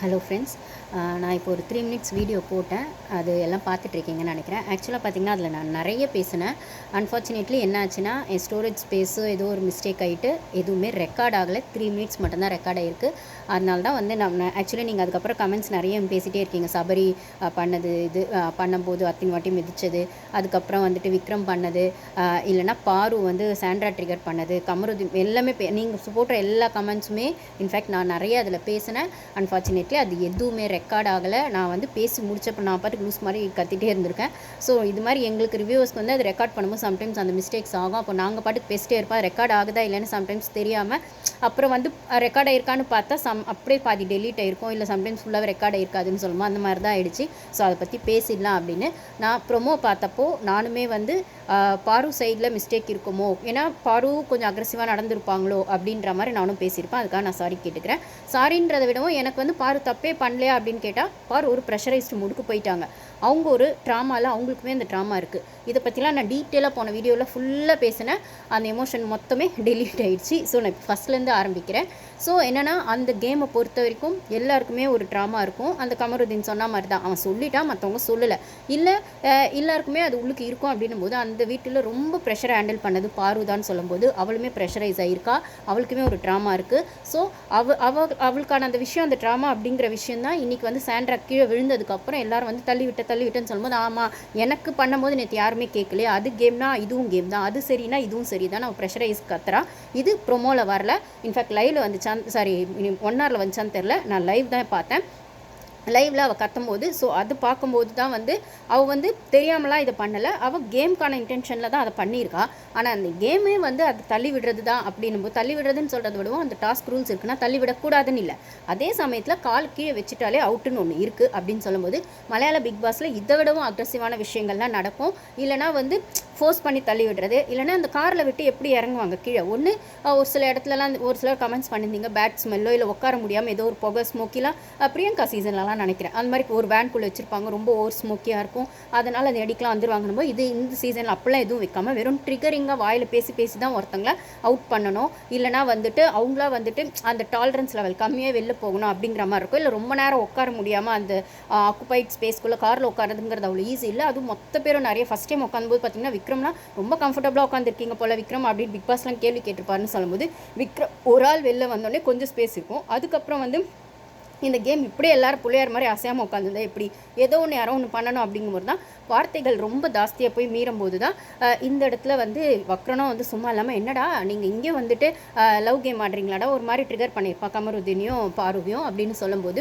Hello friends, நான் இப்போ ஒரு த்ரீ மினிட்ஸ் வீடியோ போட்டேன். அது எல்லாம் பார்த்துட்ருக்கீங்கன்னு நினைக்கிறேன். ஆக்சுவலாக பார்த்தீங்கன்னா அதில் நான் நிறைய பேசினேன். அன்ஃபார்ச்சுனேட்லி என்ன ஆச்சுன்னா என் ஸ்டோரேஜ் ஸ்பேஸு ஏதோ ஒரு மிஸ்டேக் ஆகிட்டு எதுவுமே ரெக்கார்ட் ஆகலை. த்ரீ மினிட்ஸ் மட்டும்தான் ரெக்கார்ட் ஆகிருக்கு அதனால தான் வந்து நான் ஆக்சுவலி நீங்கள் அதுக்கப்புறம் கமெண்ட்ஸ் நிறைய பேசிகிட்டே இருக்கீங்க. சபரி பண்ணது இது பண்ணும்போது அத்தின் வாட்டி மிதித்தது அதுக்கப்புறம் வந்துட்டு விக்ரம் பண்ணது இல்லைனா இல்லைன்னா பாரு வந்து சாண்ட்ரா ட்ரிகர் பண்ணது கமருதீன் எல்லாமே நீங்கள் போடுற எல்லா கமெண்ட்ஸுமே இன்ஃபேக்ட் நான் நிறைய அதில் பேசினேன். அன்ஃபார்ச்சுனேட்லி அது எதுவுமே ரெக்கார்ட் ஆகலை. நான் வந்து பேசி முடிச்சப்போ நான் பாட்டுக்கு லூஸ் மாதிரி கத்திட்டே இருந்திருக்கேன். ஸோ இது மாதிரி எங்களுக்கு ரிவ்யூஸ்க்கு வந்து அது ரெக்கார்ட் பண்ணும்போது சம்டைம்ஸ் அந்த மிஸ்டேக்ஸ் ஆகும். அப்போ நாங்கள் பாட்டுக்கு பேசிட்டே இருப்போம். ரெக்கார்ட் ஆகுதா இல்லைன்னு சம்டைம்ஸ் தெரியாமல் அப்புறம் வந்து ரெக்கார்ட் ஆயிருக்கான்னு பார்த்தா சம் அப்படியே பாதி டெலீட் ஆயிருக்கும். இல்லை சம்டைம்ஸ் ஃபுல்லாகவே ரெக்கார்ட் ஆயிருக்காதுன்னு சொல்லுவோம் அந்த மாதிரி தான் ஆயிடுச்சு. ஸோ அதை பற்றி பேசிடலாம் அப்படின்னு நான் ப்ரொமோ பார்த்தப்போ நானுமே வந்து பாரு சைடில் மிஸ்டேக் இருக்குமோ? ஏன்னா பாரு கொஞ்சம் அக்ரெசிவாக நடந்திருப்பாங்களோ அப்படின்ற மாதிரி நானும் பேசியிருப்பேன். அதுக்காக நான் சாரி கேட்டுக்கிறேன். சாரின்றதை விடவும் எனக்கு வந்து பாரு தப்பே பண்ணலையா அப்படின்னு கேட்டால் பாரு ஒரு ப்ரெஷரைஸ்டு முடுக்கு போயிட்டாங்க. அவங்க ஒரு ட்ராமாவில் அவங்களுக்குமே அந்த ட்ராமா இருக்குது இதை பற்றிலாம் நான் டீட்டெயிலாக போன வீடியோவில் ஃபுல்லாக பேசினேன். அந்த எமோஷன் மொத்தமே டெலீட் ஆகிடுச்சு ஸோ நான் ஃபஸ்ட்லேருந்து ஆரம்பிக்கிறேன். ஸோ என்னென்னா அந்த கேமை பொறுத்த வரைக்கும் எல்லாருக்குமே ஒரு ட்ராமா இருக்கும். அந்த கமருதீன் சொன்ன மாதிரி தான் அவன் சொல்லிட்டான் மற்றவங்க சொல்லலை. இல்லை எல்லாருக்குமே அது உள்ளுக்கு இருக்கும் அப்படின்னும் போது அந்த வீட்டில் ரொம்ப ப்ரெஷரை ஹேண்டில் பண்ணது பாருதான்னு சொல்லும்போது அவளுமே ப்ரெஷரைஸ் ஆகியிருக்கா அவளுக்குமே ஒரு ட்ராமா இருக்குது ஸோ அவ அவ அவளுக்கான அந்த விஷயம் அந்த ட்ராமா அப்படிங்கிற விஷயம் தான் இன்றைக்கி வந்து சாண்ட்ரா கீழே விழுந்ததுக்கப்புறம் எல்லாரும் வந்து தள்ளி விட்ட தள்ளி விட்டேன்னு சொல்லும்போது ஆமாம் எனக்கு பண்ணும்போது நேற்று யாருமே கேட்கலையே. அது கேம்னா இதுவும் கேம் தான். அது சரினா இதுவும் சரி தான் அவன் ப்ரெஷரைஸ் கத்துறா. இது ப்ரொமோவில் வரல. இன்ஃபேக்ட் லைவில் வந்துச்சான் சாரி ஒன் ஹவரில் வந்துச்சான்னு தெரில நான் லைவ் தான் பார்த்தேன். லைவில் அவள் கத்தும்போது ஸோ அது பார்க்கும்போது தான் வந்து அவள் வந்து தெரியாமலாம் இதை பண்ணலை. அவள் கேம்க்கான இன்டென்ஷனில் தான் அதை பண்ணியிருக்கா. ஆனால் அந்த கேமே வந்து அது தள்ளி விடுறது தான் அப்படின்னும் தள்ளி விடுறதுன்னு சொல்கிறத விடவும் அந்த டாஸ்க் ரூல்ஸ் இருக்குன்னா தள்ளி விடக்கூடாதுன்னு இல்லை. அதே சமயத்தில் கால் கீழே வச்சுட்டாலே அவுட்டுன்னு ஒன்று இருக்குது அப்படின்னு சொல்லும்போது மலையாள பிக் பாஸில் இதை விடவும் அக்ரஸிவான விஷயங்கள்லாம் நடக்கும். இல்லைனா வந்து ஃபோர்ஸ் பண்ணி தள்ளி விடுறது. இல்லைனா அந்த காரில் விட்டு எப்படி இறங்குவாங்க? கீழே. ஒன்று ஒரு சில இடத்துலலாம் அந்த- ஒரு சிலர் கமெண்ட்ஸ் பண்ணியிருந்தீங்க பேட் ஸ்மெல்லோ இல்லை உட்கார முடியாமல் ஏதோ ஒரு புகை ஸ்மோக்கிலாம் பிரியங்கா சீசன்லலாம் நினைக்கிறேன். அந்த மாதிரி ஒரு வேன்குள்ளே வச்சுருப்பாங்க ரொம்ப ஓவர் ஸ்மோக்கியாக இருக்கும். அதனால் அந்த அடிக்கெலாம் வந்துருவாங்கன்னு போது இது இந்த சீசனில் அப்படிலாம் எதுவும் வைக்காமல் வெறும் ட்ரிகரிங்காக வாயில் பேசி பேசி தான் ஒருத்தங்களை அவுட் பண்ணணும். இல்லைனா வந்துட்டு அவங்களா வந்துட்டு அந்த டாலரன்ஸ் லெவல் கம்மியாக வெளில போகணும் அப்படிங்கிற மாதிரி இருக்கும். இல்லை ரொம்ப நேரம் உட்கார முடியாமல் அந்த ஆக்குபைட் ஸ்பேஸ்க்குள்ளே காரில் உட்காரதுங்கிறது அவ்வளோ ஈஸி இல்லை. அதுவும் மொத்த பேரும் நிறைய ஃபஸ்ட் டைம் உட்காந்தும்போது பார்த்தீங்கன்னா விக்ரம்னா ரொம்ப கம்ஃபர்டபுளாக உட்காந்துருக்கீங்க போல் விக்ரம் அப்படின்னு பிக் பாஸ்லாம் கேள்வி கேட்டிருப்பாருன்னு சொல்லும்போது விக்ரம் ஒரு ஆள் வெளில வந்தோடனே கொஞ்சம் ஸ்பேஸ் இருக்கும். அதுக்கப்புறம் வந்து இந்த கேம் இப்படியே எல்லாரும் பிள்ளையார் மாதிரி அசையாமல் உட்காந்துருந்தா எப்படி? ஏதோ ஒன்று யாரோ ஒன்று பண்ணணும் அப்படிங்கும்போது தான் வார்த்தைகள் ரொம்ப ஜாஸ்தியாக போய் மீறும்போது தான் இந்த இடத்துல வந்து வக்ரனும் வந்து சும்மா இல்லாமல் என்னடா நீங்கள் இங்கே வந்துட்டு லவ் கேம் ஆடுறீங்களாடா? ஒரு மாதிரி ட்ரிகர் பண்ணியிருப்பா கமருதீனியும் பாருவியும் அப்படின்னு சொல்லும்போது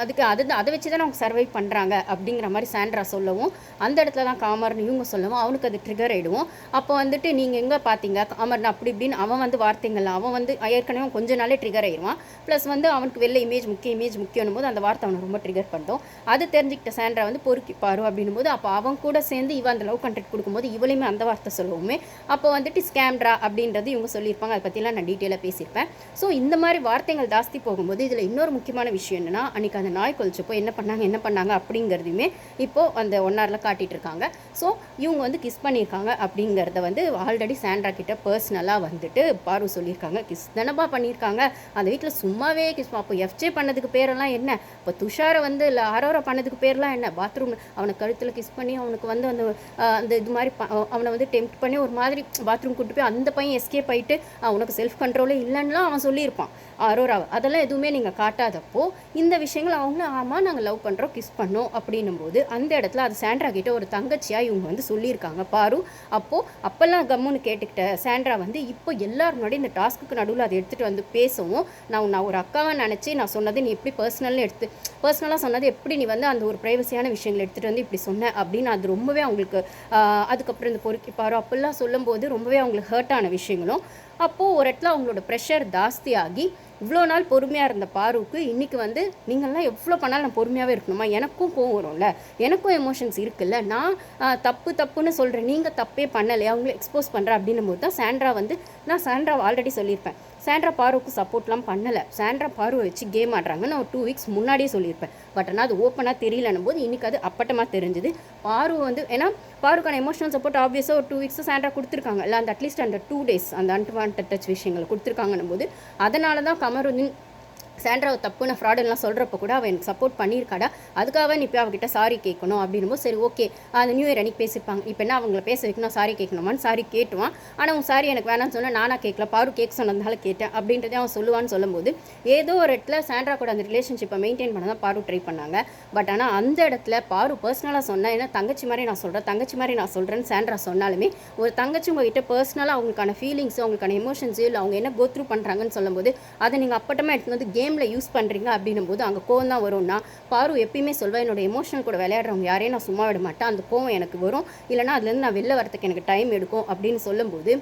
அதுக்கு அது அதை வச்சு தான் அவங்க சர்வை பண்ணுறாங்க அப்படிங்கிற மாதிரி சாண்ட்ரா சொல்லவும் அந்த இடத்துல தான் காமர்னு இவங்க சொல்லவும் அவனுக்கு அது ட்ரிகர் ஆகிடுவோம் அப்போ வந்துட்டு நீங்கள் எங்கே பார்த்தீங்க காமர்னு அப்படி இப்படின்னு அவன் வந்து வார்த்தைகள் அவன் வந்து ஏற்கனவே கொஞ்ச நாளே ட்ரிகர் ஆயிடுவான் ப்ளஸ் வந்து அவனுக்கு வெளில இமேஜ் முக்கிய இமேஜ் முக்கியம் போது அந்த வார்த்தை அவனை ரொம்ப ட்ரிகர் பண்ணும். அது தெரிஞ்சுக்கிட்ட சாண்ட்ரா வந்து பொறுக்கிப்பாரு அப்படின்னும் போது அப்போ அவன் கூட சேர்ந்து இவன் அந்த லவ் கண்டெக்ட் கொடுக்கும்போது இவளையுமே அந்த வார்த்தை சொல்லுவோமே. அப்போ வந்துட்டு ஸ்கேம்ட்ரா அப்படின்றது இவங்க சொல்லியிருப்பாங்க. அதை பற்றிலாம் நான் டீட்டெயிலாக பேசியிருப்பேன். ஸோ இந்த மாதிரி வார்த்தைகள் ஜாஸ்தி போகும்போது இதில் இன்னொரு முக்கியமான விஷயம் என்னன்னா அன்றைக்கி அந்த நாய் கொலிச்சப்போ என்ன பண்ணாங்க என்ன பண்ணாங்க அப்படிங்கிறதையுமே இப்போது அந்த ஒன் ஹவரில் காட்டிகிட்டு இருக்காங்க. ஸோ இவங்க வந்து கிஸ் பண்ணியிருக்காங்க அப்படிங்கிறத வந்து ஆல்ரெடி சாண்ட்ரா கிட்ட பர்சனலாக வந்துட்டு பாரு சொல்லியிருக்காங்க. கிஸ் தானப்பா பண்ணியிருக்காங்க. அந்த வீட்டில் சும்மாவே கிஸ் அப்போ எஃப்ஜே பண்ணதுக்கு பேரெல்லாம் என்ன? இப்போ துஷாரை வந்து இல்லை ஆரோரா பண்ணதுக்கு பேர்லாம் என்ன? பாத்ரூம் அவனை கழுத்தில் கிஸ் பண்ணி அவனுக்கு வந்து அந்த அந்த இது மாதிரி அவனை வந்து டெம்ப்ட் பண்ணி ஒரு மாதிரி பாத்ரூம் கூட்டு போய் அந்த பையன் எஸ்கேப் ஆகிட்டு உனக்கு செல்ஃப் கண்ட்ரோலே இல்லைன்னுலாம் அவன் சொல்லியிருப்பான் அரோராவை. அதெல்லாம் எதுவுமே நீங்கள் காட்டாதப்போ இந்த விஷயங்கள் அவங்களும் ஆமாம் நாங்கள் லவ் பண்ணுறோம் கிஸ் பண்ணோம் அப்படின்னும் போது அந்த இடத்துல அது சாண்ட்ரா கிட்ட ஒரு தங்கச்சியாக இவங்க வந்து சொல்லியிருக்காங்க. பாரு அப்போது அப்போல்லாம் கம்முன்னு கேட்டுக்கிட்ட சாண்ட்ரா வந்து இப்போ எல்லாரும் முன்னாடி இந்த டாஸ்க்குக்கு நடுவில் அதை எடுத்துகிட்டு வந்து பேசவும் நான் நான் ஒரு அக்காவை நினச்சி நான் சொன்னது நீ எப்படி பர்சனல்னு எடுத்து பர்சனலாக சொன்னது எப்படி நீ வந்து அந்த ஒரு ப்ரைவசியான விஷயங்களை எடுத்துகிட்டு வந்து இப்படி சொன்ன அப்படின்னு அது ரொம்பவே அவங்களுக்கு அதுக்கப்புறம் இந்த பொறுக்கி அப்படிலாம் சொல்லும்போது ரொம்பவே அவங்களுக்கு ஹர்ட்டான ஆன விஷயங்களும். அப்போது ஒரு இடத்துல அவங்களோட ப்ரெஷர் ஜாஸ்தியாகி இவ்வளோ நாள் பொறுமையாக இருந்த பாருவுக்கு இன்றைக்கி வந்து நீங்கள்லாம் எவ்வளோ பண்ணாலும் நான் பொறுமையாகவே இருக்கணுமா? எனக்கும் கோவம் வரும்ல. எனக்கும் எமோஷன்ஸ் இருக்குல்ல. நான் தப்பு தப்புன்னு சொல்கிறேன் நீங்கள் தப்பே பண்ணலையா? அவங்கள எக்ஸ்போஸ் பண்ணுறேன் அப்படின்னும் போது தான் சாண்ட்ரா வந்து நான் சாண்ட்ராவை ஆல்ரெடி சொல்லியிருப்பேன். சாண்ட்ரா பாருவுக்கு சப்போர்ட்லாம் பண்ணலை. சாண்ட்ரா பாரு வச்சு கேம் ஆடுறாங்க நான் ஒரு டூ வீக்ஸ் முன்னாடியே சொல்லியிருப்பேன். பட் ஆனால் அது ஓப்பனாக தெரியலன்னும் போது இன்றைக்கி அது அப்பட்டமாக தெரிஞ்சுது. பாரு வந்து ஏன்னா பாருக்கான எமோஷனல் சப்போர்ட் ஆப்வியஸாக ஒரு டூ வீக்ஸ் சாண்ட்ரா கொடுத்துருக்காங்க. இல்லை அந்த அட்லீஸ்ட் அந்த டூ டேஸ் அந்த அன்வான்ட் டச் விஷயங்களை கொடுத்துருக்காங்கன்னும் போது அதனால தான் கமருதீன் சாண்ட்ராவை தப்புன்னு ஃப்ராடெல்லாம் சொல்கிறப்ப கூட அவன் எனக்கு சப்போர்ட் பண்ணியிருக்காடா? அதுக்காக நீ போய் அவகிட்ட சாரி கேட்கணும் அப்படின்னும் சரி ஓகே அந்த நியூ இயர் அன்னைக்கு பேசியிருப்பாங்க இப்போ என்ன அவங்கள பேச வைக்கணும்? சாரி கேட்கணுமான்னு சாரி கேட்டுவான். ஆனால் உன் சாரி எனக்கு வேணாம்னு சொன்னால் நானாக கேட்கல. பாரு கேட்க சொன்னதுனால கேட்டேன் அப்படின்றதே அவன் சொல்லுவான்னு சொல்லும்போது ஏதோ ஒரு இடத்துல சாண்ட்ரா கூட அந்த ரிலேஷன்ஷிப்பை மெயின்டைன் பண்ண தான் பாரு ட்ரை பண்ணாங்க. பட் ஆனால் அந்த இடத்துல பாரு பர்சனலாக சொன்னேன். ஏன்னா தங்கச்சி மாதிரி நான் சொல்கிறேன் தங்கச்சி மாதிரி நான் சொல்கிறேன்னு சாண்ட்ரா சொன்னாலுமே ஒரு தங்கச்சி உங்ககிட்ட பர்சனலாக அவங்களுக்கான ஃபீலிங்ஸு அவங்களுக்கான எமோஷன்ஸு இல்லை அவங்க என்ன கோத்ரூ பண்ணுறாங்கன்னு சொல்லும்போது அதை நீங்கள் அப்பட்டமாக எடுத்துகிட்டு வந்து கேம் கேமில் யூஸ் பண்ணுறீங்க அப்படின்னும் போது அங்கே கோவம் தான் வரும்னா பாரு எப்பயுமே சொல்வேன் என்னோட எமோஷனல் கூட விளையாடுறவங்க யாரையும் நான் சும்மா விட மாட்டேன். அந்த கோவம் எனக்கு வரும். இல்லைனா அதுலேருந்து நான் வெளில வரதுக்கு எனக்கு டைம் எடுக்கும். அப்படின்னு சொல்லும்போது